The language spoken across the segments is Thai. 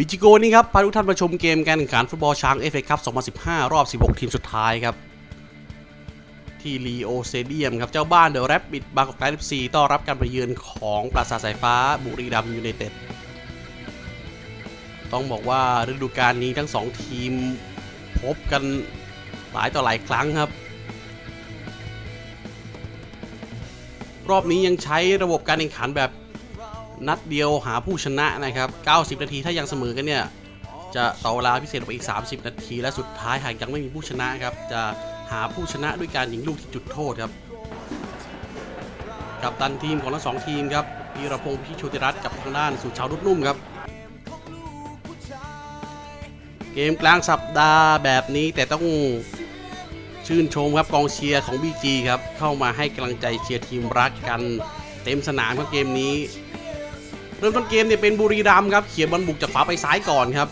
บิจิโกนี่ครับพาทุกท่านมาชมเกมการแข่งขันฟุตบอลช้างเอฟเอคัพ2015 รอบ 16 ทีมสุดท้ายครับ ที่ลีโอเซเดียมครับ เจ้าบ้านเดอะแรปบิดบางกอกไลฟ์ซีต้อนรับการไปเยือนของปราสาทสายฟ้าบุรีรัมย์ยูไนเต็ดต้องบอกว่าฤดูกาลนี้ทั้งสองทีมพบกันหลายต่อหลายครั้งครับ รอบนี้ยังใช้ระบบการแข่งขันแบบ นัดเดียวหาผู้ชนะนะครับ 90 นาทีถ้ายังเสมอกันเนี่ย จะต่อเวลาพิเศษไปอีก 30 นาที และสุดท้ายหากยังไม่มีผู้ชนะครับ จะหาผู้ชนะด้วยการยิงลูกที่จุดโทษครับ กับตันทีมของทั้งสองทีมครับพีรพงศ์พิโชติรัตน์กับทางด้านสุชาวดุดนุ่มครับ เกมกลางสัปดาห์แบบนี้แต่ต้องชื่นชมครับกองเชียร์ของ BG ครับ เข้ามาให้กำลังใจเชียร์ทีมรักกันเต็มสนามครับเกมนี้ เริ่มต้นเกมเนี่ยเป็นบุรีรัมย์ครับเขียนบอลบุกจากขวาไปซ้ายก่อนครับ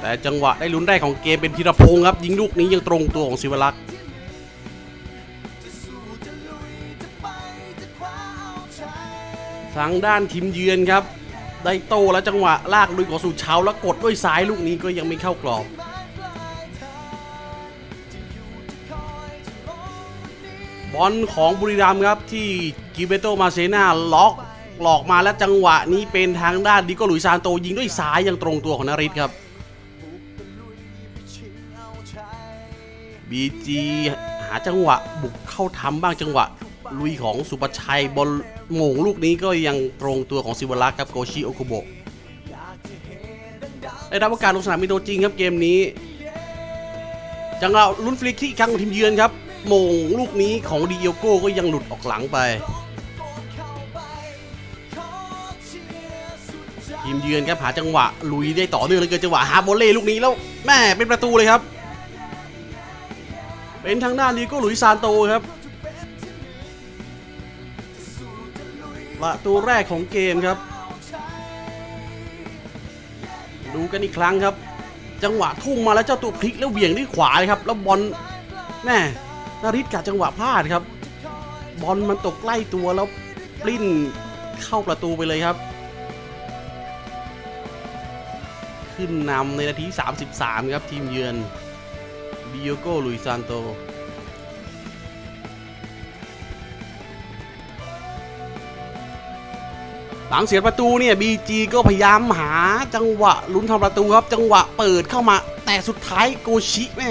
แต่จังหวะได้ลุ้นได้ของเกมเป็นพีรพงศ์ครับ ยิงลูกนี้ยังตรงตัวของศิวลักษ์ทางด้านทีมเยือนครับ ได้โตแล้วจังหวะลากลุยของสุชาวแล้วกดด้วยซ้ายลูกนี้ก็ยังไม่เข้ากรอบ อลของบุรีรัมย์ครับที่กิเบโตมาเซนาล็อกหลอกมาแล้วจังหวะนี้เป็นทางด้านดิโกลุยซานโตยิงด้วยซ้ายยังตรงตัวของนาริตครับบีจีหาจังหวะบุกเข้าทำบ้างจังหวะ ลุยของสุปชัยบอลโม่งลูกนี้ก็ยังตรงตัวของซิวรักครับโกชิโอคุโบะได้รับโอกาสลงสนามเป็นตัวจริงครับเกมนี้ จังหวะลุ้นฟลิกที่อีกครั้งของทีมเยือนครับ มงลูกนี้ของดิโอโก้ก็ยังหลุดออกหลังไป ทีมเยือนครับหาจังหวะ ลุยได้ต่อเนื่องเลยเกินจังหวะฮาโบเล่ลูกนี้แล้วแม่เป็นประตูเลยครับ เป็นทางด้านดิโก้หลุยซานโตครับประตูแรกของเกมครับ ดูกันอีกครั้งครับ จังหวะทุ่มมาแล้วเจ้าตัวพลิกแล้วเหวี่ยงด้วยขวาเลยครับ แล้วบอลแม่ นาริตกัดจังหวะพลาดครับ บอลมันตกใกล้ตัวแล้วปลิ้นเข้าประตูไปเลยครับ ขึ้นนำในนาที 33 ครับทีมเยือนดิโอโกลุยซานโตหลังเสียประตูเนี่ยบีจีก็พยายามหาจังหวะลุ้นทำประตูครับ จังหวะเปิดเข้ามา แต่สุดท้ายโกชิแม่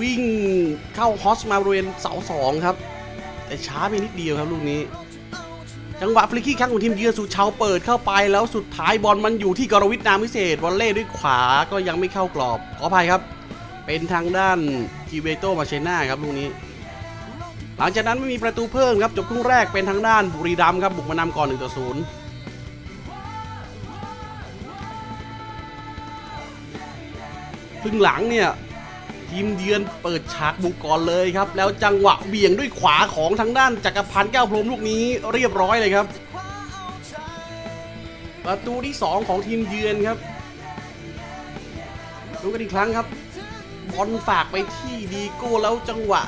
วิ่งเข้าฮอสมาบริเวณเสาสองครับ แต่ช้าไปนิดเดียวครับลูกนี้ จังหวะฟลิกกี้ครั้งของทีมเยือนสุชาวเปิดเข้าไปแล้วสุดท้ายบอลมันอยู่ที่กรวิทนามพิเศษวอลเล่ด้วยขวาก็ยังไม่เข้ากรอบ ขออภัยครับ เป็นทางด้านกิเบโตมาเชน่าครับลูกนี้หลังจากนั้นไม่มีประตูเพิ่มครับจบครึ่งแรกเป็นทางด้านบุรีรัมย์ครับบุกมานำก่อน1ต่อ0ครึ่งหลังเนี่ย ทีมเยือนเปิดฉากบุกก่อนเลยครับ แล้วจังหวะเบี่ยงด้วยขวาของทางด้านจักรพันธ์แก้วพรมลูกนี้เรียบร้อยเลยครับ ประตูที่ 2 ของทีมเยือนครับดูกันอีกครั้งครับบอลฝากไปที่ดีโก้แล้วจังหวะ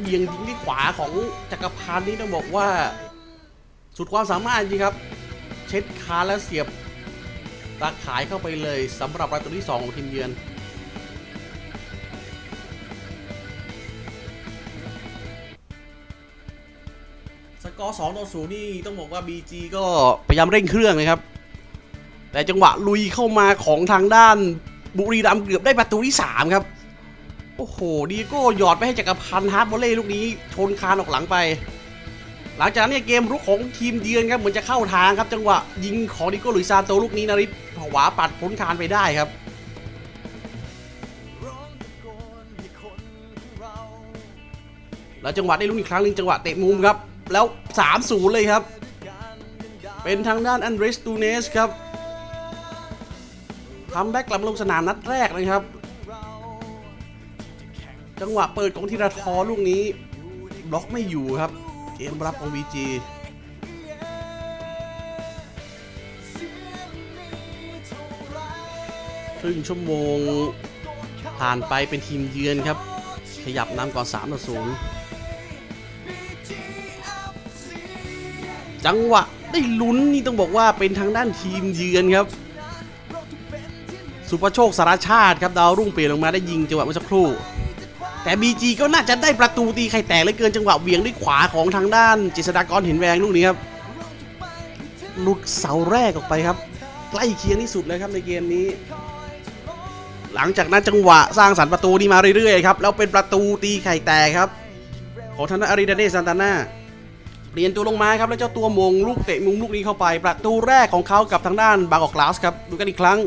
เบี่ยงยิงที่ขวาของจักรพันธ์นี่ต้องบอกว่า สุดความสามารถจริงครับ เช็ดคาแล้วเสียบตาข่ายเข้าไปเลยสำหรับประตูที่ 2 ของทีมเยือน กอร์2ต่อ0นี่ต้องบอกว่า BG ก็พยายามเร่งเครื่องนะครับ แต่จังหวะลุยเข้ามาของทางด้านบุรีรัมย์เกือบได้ประตูที่ 3 ครับ โอ้โหดีโก้หยอดไปให้จักรพันธ์ฮาร์ดบอลเล่ลูกนี้ชนคานออกหลังไป หลังจากนั้นเนี่ยเกมรุกของทีมเยือนครับเหมือนจะเข้าทางครับ จังหวะยิงของดิโก้หลุยซานโตลูกนี้นาริตผวาปัดพ้นคานไปได้ครับแล้วจังหวะได้ลุ้นอีกครั้งหนึ่งจังหวะเตะมุมครับ แล้ว 3-0 เลยครับ เป็นทางด้านอันเดรสตูเนสครับทำแบ็กกลับลงสนามนัดแรกนะครับ จังหวะเปิดของธีรทรลูกนี้บล็อกไม่อยู่ครับ เกมรับของ VG ครึ่งชั่วโมงผ่านไปเป็นทีมเยือนครับ ขยับนำก่อน3ต่อ0 จังหวะได้ลุ้นนี่ต้องบอกว่าเป็นทางด้านทีมเยือนครับ สุภโชคสารชาติครับดาวรุ่งเปลี่ยนลงมาได้ยิงจังหวะเมื่อสักครู่ แต่ BG ก็น่าจะได้ประตูตีไข่แตกเลือเกินจังหวะเวียงด้วยขวาของทางด้านเจษฎากรเห็นแวงลูกนี้ครับหลุดเสาแรกออกไปครับ ใกล้เคียงที่สุดเลยครับในเกมนี้ หลังจากนั้นจังหวะสร้างสรรค์ประตูนี้มาเรื่อยๆครับแล้วเป็นประตูตีไข่แตกครับของทางด้านอาริดาเดซันตาน่า เปลี่ยนตัวลงมาครับแล้วเจ้าตัวมงลูกเตะมุมลูกนี้เข้าไป ประตูแรกของเขากับทางด้านบางกอกกลาสครับดูกันอีกครั้ง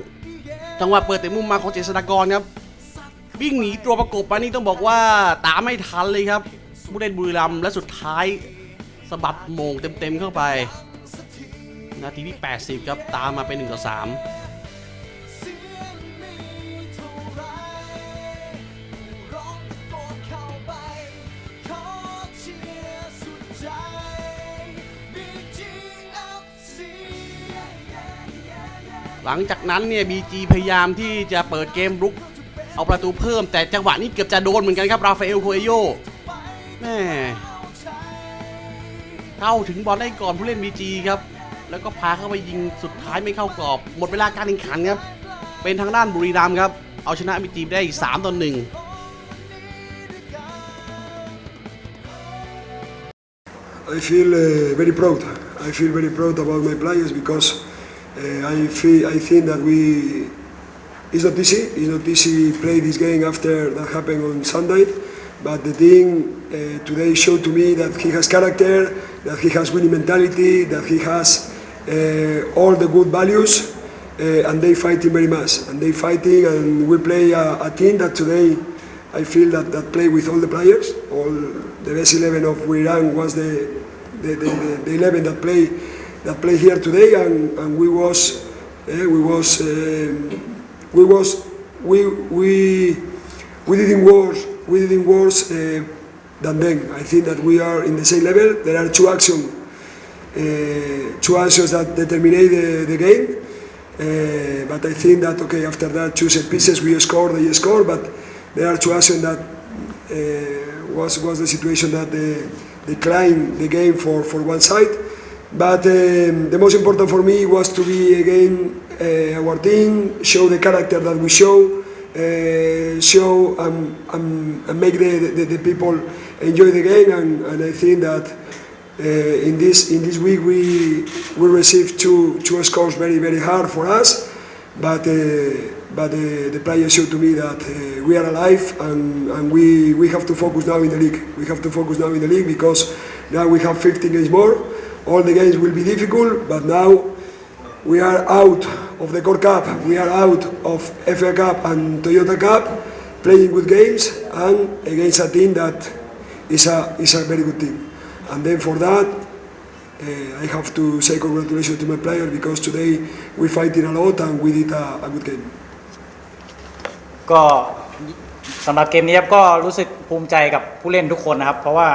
จังหวะเปิดเตะมุมมาของเจษฎากรครับวิ่งหนีตัวประกบมานี่ต้องบอกว่าตามไม่ทันเลยครับผู้เล่นบุรีรัมย์และสุดท้ายสะบัดมงเต็มๆเข้าไป นาทีที่ 80 ครับตามมาเป็น1ต่อ3 หลังจากนั้นเนี่ย BG พยายามที่จะเปิดเกมรุก เอาประตูเพิ่มแต่จังหวะนี้เกือบจะโดนเหมือนกันครับราฟาเอลโคเอโยแม่เข้าถึงบอลได้ก่อนผู้เล่น BG ครับ แล้วก็พาเข้าไปยิงสุดท้ายไม่เข้ากรอบ หมดเวลาการแข่งขันครับ เป็นทางด้านบุรีรัมย์ครับ เอาชนะ BG ได้3ต่อ1 I feel uh, very proud. I feel very proud about my players because uh, I feel I think that we it's not easy. It's not easy play this game after that happened on Sunday. But the team uh, today showed to me that he has character, that he has winning mentality, that he has uh, all the good values, uh, and they fighting very much. And they fighting, and we play a, a team that today I feel that, that play with all the players. All the best eleven of Iran was the the, the, the, the eleven that play that play here today, and, and we was eh, we was um, we was we we we didn't worse we didn't worse uh, than them. I think that we are in the same level. There are two actions two actions that determine the, the game. Uh, but I think that okay after that two set pieces we score they score but there are two actions that uh, was was the situation that they declined the game for, for one side but um, the most important for me was to be again uh, our team show the character that we show uh, show and, and, and make the, the, the people enjoy the game and, and I think that uh, in this in this week we we received two two scores very very hard for us, but uh, but uh, the players showed to me that uh, we are alive and, and we, we have to focus now in the league. We have to focus now in the league because now we have 15 games more All the games will be difficult, but now we are out of the Core Cup. We are out of FA Cup and Toyota Cup, playing good games and against a team that is a is a very good team. And then for that, uh, I have to say congratulations to my player because today we fighting a lot and we did a, a good game. ก็สำหรับเกมนี้ครับก็รู้สึกภูมิใจกับผู้เล่นทุกคนนะครับ เพราะว่า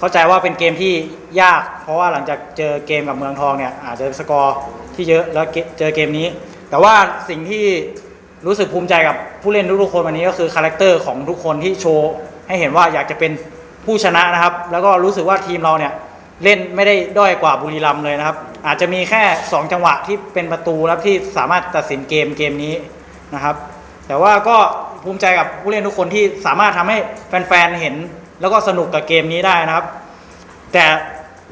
เข้าใจว่าเป็นเกมที่ยาก เพราะว่าหลังจากเจอเกมกับเมืองทองเนี่ยอาจจะสกอร์ที่เยอะแล้วเจอเกมนี้ แต่ว่าสิ่งที่รู้สึกภูมิใจกับผู้เล่นทุกๆคนวันนี้ก็คือคาแรคเตอร์ของทุกคนที่โชว์ให้เห็นว่าอยากจะเป็นผู้ชนะนะครับ แล้วก็รู้สึกว่าทีมเราเนี่ยเล่นไม่ได้ด้อยกว่าบุรีรัมย์เลยนะครับ อาจจะมีแค่ 2 จังหวะที่เป็นประตูแล้วที่สามารถตัดสินเกมเกมนี้นะครับ แต่ว่าก็ภูมิใจกับผู้เล่นทุกคนที่สามารถทำให้แฟนๆเห็น แล้วก็สนุกกับเกมนี้ได้นะครับ แต่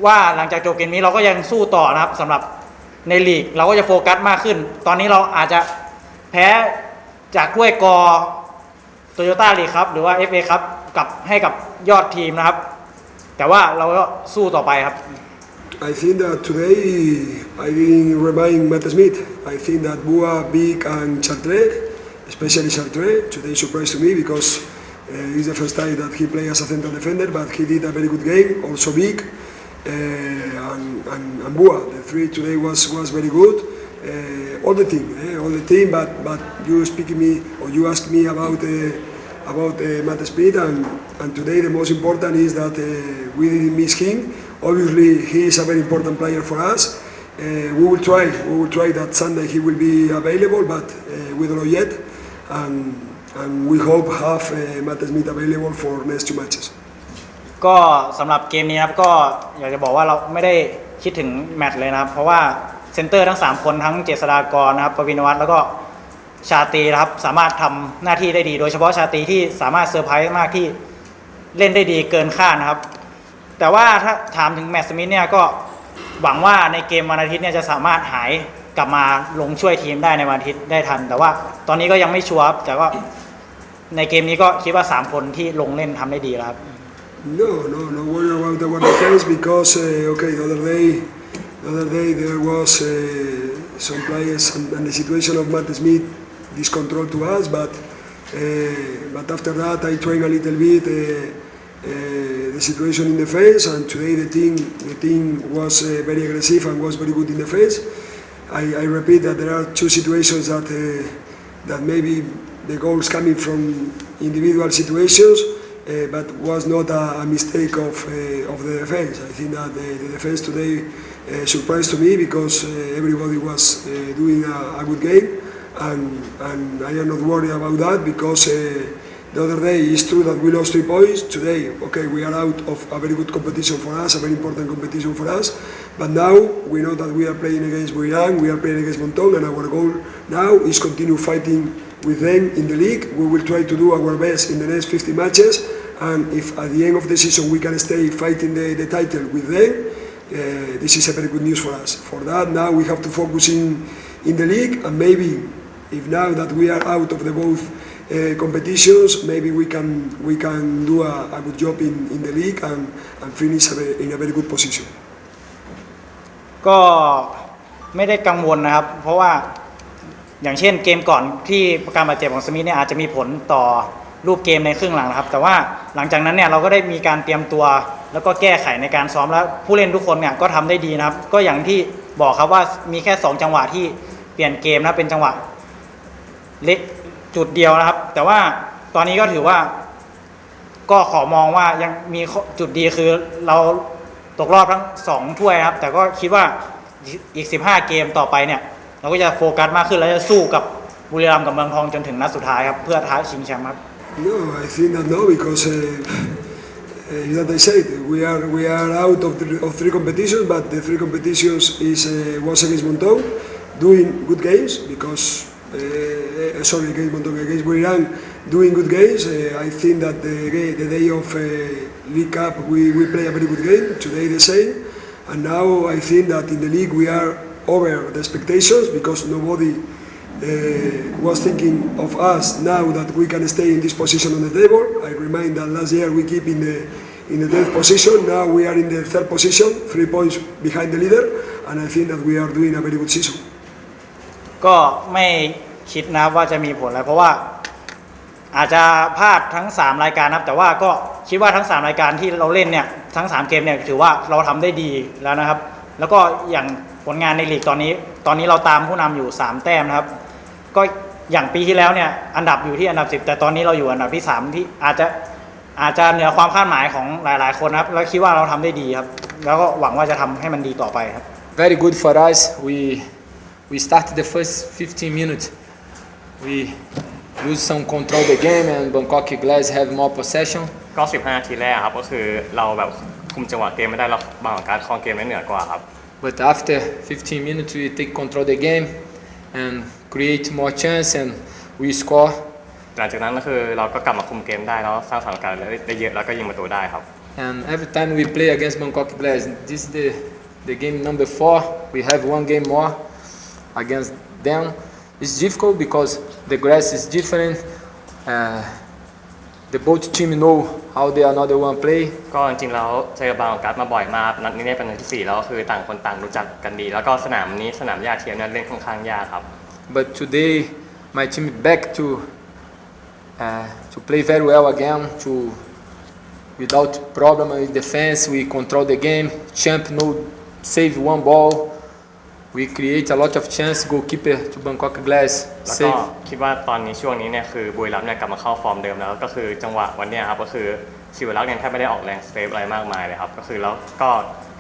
ว่าหลังจากจบเกมนี้เราก็ยังสู้ต่อนะครับสำหรับในลีกเราก็จะโฟกัสมากขึ้น ตอนนี้เราอาจจะแพ้จากถ้วยกอโตโยต้าลีครับ หรือว่า FA ครับกับให้กับยอดทีมนะครับ แต่ว่าเราก็สู้ต่อไปครับ I think that today I didn't remind Matt Smith. I think that Bua, Big and Chartres, especially Chartres, today surprised to me because it's the first time that he played as a central defender, but he did a very good game, also Big uh, and, and, and Bua. The three today was, was very good. Uh, all the team, eh, all the team, but, but you speaking me or you ask me about uh, about uh, Matt Speed and, and today the most important is that uh, we didn't miss him. Obviously he is a very important player for us. We will try, we will try that Sunday he will be available, but we don't know yet. And, and we hope have uh, Matt Smith available for next two matches. ก็สำหรับเกมนี้ครับก็อยากจะบอกว่าเราไม่ได้คิดถึงแมตช์เลยนะครับ เพราะว่าเซนเตอร์ทั้ง 3 คนทั้งเจษฎากรนะครับปวินวัฒน์แล้วก็ชาตรีนะครับสามารถทำหน้าที่ได้ดี โดยเฉพาะชาตรีที่สามารถเซอร์ไพรส์มากที่เล่นได้ดีเกินคาดนะครับ แต่ว่าถ้าถามถึงแมตต์สมิธเนี่ยก็หวังว่าในเกมวันอาทิตย์เนี่ยจะสามารถหาย กลับมาลงช่วยทีมได้ในวันอาทิตย์ได้ทัน แต่ว่าตอนนี้ก็ยังไม่ชัวร์ครับแต่ก็ในเกมนี้ก็คิดว่า 3 คนที่ลงเล่นทำได้ดีแล้วครับ No, no, no worry about our defense because uh, okay, the other day, the other day there was uh, some players and, and the situation of Matt Smith this control to us, but uh, but after that I trained a little bit uh, uh, the situation in defense, and today the team the team was uh, very aggressive and was very good in defense. I, I repeat that there are two situations that uh, that maybe the goals coming from individual situations, uh, but was not a, a mistake of uh, of the defense. I think that the, the defense today uh, surprised to me because uh, everybody was uh, doing a, a good game, and and I am not worried about that because. The other day, it's true that we lost three points. Today, okay, we are out of a very good competition for us, a very important competition for us. But now we know that we are playing against Buirang, we are playing against Montong, and our goal now is continue fighting with them in the league. We will try to do our best in the next 50 matches, and if at the end of the season we can stay fighting the, the title with them, uh, this is a very good news for us. For that, now we have to focus in, in the league, and maybe if now that we are out of the both uh, competitions, maybe we can we can do a, a good job in, in the league and, and finish a in a very good position. ก็ไม่ได้กังวลนะครับ เพราะว่าอย่างเช่นเกมก่อนที่การบาดเจ็บของสมิธเนี่ยอาจจะมีผลต่อรูปเกมในครึ่งหลังนะครับ แต่ว่าหลังจากนั้นเนี่ยเราก็ได้มีการเตรียมตัว แล้วก็แก้ไขในการซ้อมแล้วผู้เล่นทุกคนเนี่ยก็ทำได้ดีนะครับ ก็อย่างที่บอกครับว่ามีแค่ 2 จังหวะที่เปลี่ยนเกมนะเป็นจังหวะเล็ก จุดเดียวนะครับ แต่ว่าตอนนี้ก็ถือว่า ก็ขอมองว่ายังมีจุดดีคือเราตกรอบทั้งสองถ้วยครับ แต่ก็คิดว่าอีก 15 เกมต่อไปเนี่ย เราก็จะโฟกัสมากขึ้นแล้วจะสู้กับบุรีรัมย์กับเมืองทองจนถึงนัดสุดท้ายครับเพื่อท้าชิงแชมป์ครับ No, I think that no, because uh, uh, that I said we are we are out of, the, of three competitions, but the three competitions is uh, was against Monton doing good games because uh, uh, sorry against Montong against Burirang, doing good games. Uh, I think that the, ga- the day of uh, League Cup we, we play a very good game. Today the same, and now I think that in the league we are over the expectations because nobody uh, was thinking of us now that we can stay in this position on the table. I remind that last year we keep in the in the 10th position. Now we are in the third position, three points behind the leader, and I think that we are doing a very good season. ก็ไม่ คิดนะครับว่าจะมีผลอะไรเพราะว่า อาจจะพลาดทั้ง 3 รายการนะครับ แต่ว่าก็คิดว่าทั้ง 3 รายการที่เราเล่นเนี่ยทั้ง 3 เกมเนี่ยถือว่าเราทำได้ดีแล้วนะครับ แล้วก็อย่างผลงานในลีกตอนนี้ ตอนนี้เราตามผู้นำอยู่ 3 แต้มนะครับ ก็อย่างปีที่แล้วเนี่ยอันดับอยู่ที่อันดับ 10 แต่ตอนนี้เราอยู่อันดับที่ 3 ที่อาจจะอาจจะเหนือความคาดหมายของหลาย ๆ คนนะครับ แล้วคิดว่าเราทำได้ดีครับ แล้วก็หวังว่าจะทำให้มันดีต่อไปครับ very good for us. We we started the first 15 minutes. We lose some control the game and Bangkok Glass have more possession. ก็ 15 นาทีแรกครับ ก็คือเราแบบคุมจังหวะเกมไม่ได้เราบางการครองเกมได้เหนือกว่าครับ But after 15 minutes, we take control the game and create more chance and we score. หลังจากนั้นก็คือเราก็กลับมาคุมเกมได้แล้วสร้างสถานการณ์ได้เยอะแล้วก็ยิงประตูได้ครับ And every time we play against Bangkok Glass, this is the, the game number four. We have one game more against them. It's difficult because the grass is different. Uh, the both team know how the another one play. ก็จริงๆแล้วเจอบางการดมาบ่อยมากนัดนี้เนี่ยเป็นนัดที่สี่แล้วก็คือต่างคนต่างรู้จักกันดี แล้วก็สนามนี้สนามหญ้าเทียมเนี่ยเล่นค่อนข้างยากครับ But today, my team back to uh, to play very well again. To without problem in defense, we control the game. Champ no save one ball. We create a lot of chance. Goalkeeper to Bangkok Glass แล้วก็ save. คิดว่าตอนนี้ช่วงนี้เนี่ยคือบุรีรัมย์เนี่ยกลับมาเข้าฟอร์มเดิมแล้ว ก็คือจังหวะวันเนี้ยครับก็คือชิวรักษ์เนี่ยแทบไม่ได้ออกแรงสเตปอะไรมากมายเลยครับก็คือแล้วก็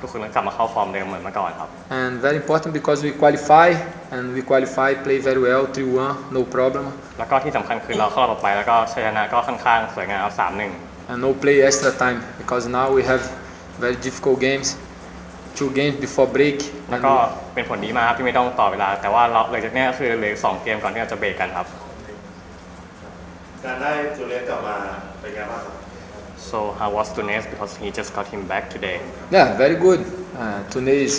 ทุกคนก็กลับมาเข้าฟอร์มเดิมเหมือนเมื่อก่อนครับ And very important because we qualify and we qualify, play very well, 3-1, no problem. แล้วก็ที่สำคัญคือเราเข้ารอบต่อไปแล้วก็ชัยชนะก็ค่อนข้างสวยงามเอาสามหนึ่ง And no play extra time because now we have very difficult games. Two games before break. แล้ว and ก็ we- เป็นผลดีมากครับที่ไม่ต้องต่อเวลา แต่ว่าเราเลยจากเนี้ยก็คือเหลืออกสองเกมก่อนที่เราจะเบรกกันครับ การได้จูเลียสกลับมาเป็นไงบ้างครับ so how was Tunes because he just got him back today Yeah, very good. Uh, Tune is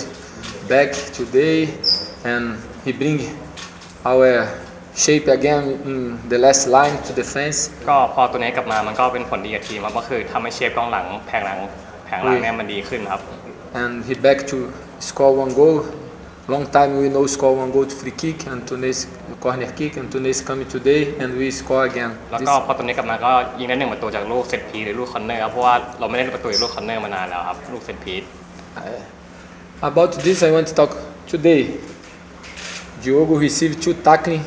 back today, and he bring our shape again in the last line to defense. ก็พอตัวนี้กลับมามันก็เป็นผลดีกับทีมครับก็คือทำให้เชฟกองหลังแผงหลังแผงหลังเนี่ยมันดีขึ้นครับ and he back to score one goal. Long time we no score one goal to free kick and Tunis corner kick and Tunis coming today and we score again. แล้ว This- ก็พอตัวนี้กลับมาก็ยิงได้หนึ่งประตูจากลูกเซตพีซหรือลูกคอนเนอร์ครับเพราะว่าเราไม่ได้ประตูจากลูกคอนเนอร์มานานแล้วครับลูกเซตพีซ about this I want to talk today. Diogo received two tackling,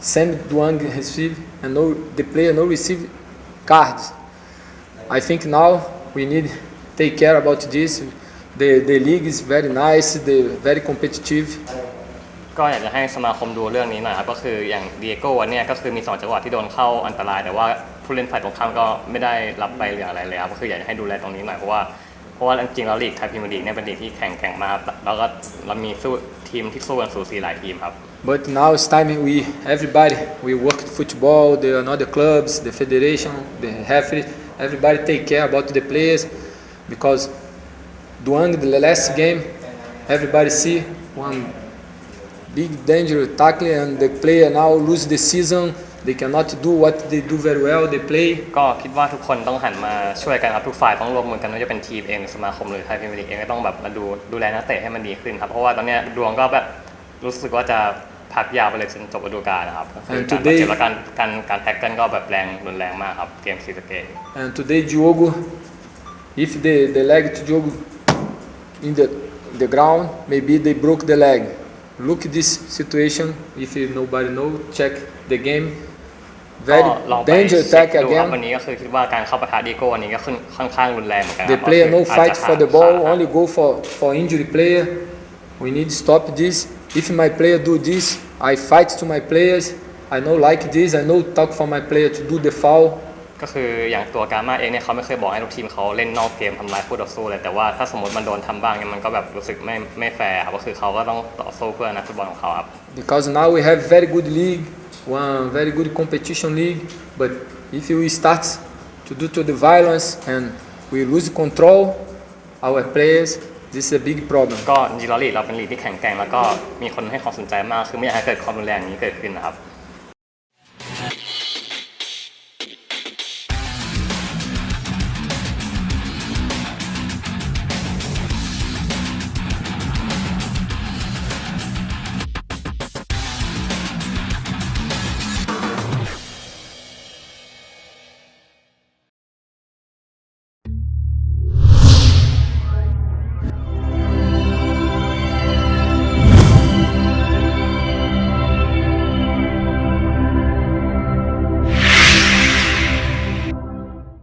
Sam Duang received and no the player no receive cards. I think now we need take care about this. The the league is very nice, the very competitive. ก็อยากจะให้สมาคมดูเรื่องนี้หน่อยครับก็คืออย่างเดียโก้วันเนี้ยก็คือมีสองจังหวะที่โดนเข้าอันตราย แต่ว่าผู้เล่นฝ่ายตรงข้ามก็ไม่ได้รับใบเหลืองอะไรเลยครับก็คืออยากจะให้ดูแลตรงนี้หน่อยเพราะว่าเพราะว่าจริงๆแล้วลีกไทยพรีเมียร์ลีกเนี่ยเป็นลีกที่แข่งแกร่งมากครับแล้วก็เรามีสู้ทีมที่สู้กันสูสีหลายทีมครับ But now it's time we everybody we work football, the another clubs, the federation, the referee, everybody take care about the players because during the last game everybody see one big danger tackle and the player now lose the season. They cannot do what they do very well. They play ก็คิดว่าทุกคนต้องหันมาช่วยกันครับทุกฝ่ายต้องร่วมมือกันไม่ว่าจะเป็นทีมเองหรือสมาคมหรือไทยพรีเมียร์ลีกเองก็ต้องแบบมาดูดูแลนักเตะให้มันดีขึ้นครับเพราะว่าตอนเนี้ยดวงก็แบบรู้สึกว่าจะพักยาวไปเลยจนจบฤดูกาลนะครับก็คือ And การบาด today- เจ็บและการการการแท็กกันก็แบบแรงรุนแรงมากครับเกมซีสะเกต and today Diogo, if the the leg to Diogo in the the ground, maybe they broke the leg. Look this situation. If you nobody know, check the game. ก็ Very ลองไป danger เช็ค attack ดูครับวัน again. นี้ก็คือคิดว่าการเข้าปะทะดีโก้วันนี้ก็ค่อนค่อนข้างรุนแรงเหมือนกันค The รับ player ก็ no คืออาจ fight จะ for the ขา ball, ขา only go for for injury player. We need to stop this. If my player do this, I fight to my players. I know like this. I know talk for my player to do the foul. ก็คืออย่างตัวกามาเองเนี่ยเขาไม่เคยบอกให้ทุกทีมเขาเล่นนอกเกมทำลายคู่ต่อสู้เลยแต่ว่าถ้าสมมติมันโดนทำบ้างเนี่ยมันก็แบบรู้สึกไม่ไม่แฟร์ครับก็คือเขาก็ต้องต่อสู้เพื่อนักฟุตบอลของเขาครับ because now we have very good league, one very good competition league. But if we start to do to the violence and we lose control, our players, this is a big problem. ก็จริงๆแล้วลีกเราเป็นลีกที่แข็งแกร่งแล้วก็มีคนให้ความสนใจมากคือไม่อยากให้เกิดความรุนแรงอย่างนี้เกิดขึ้นนะครับ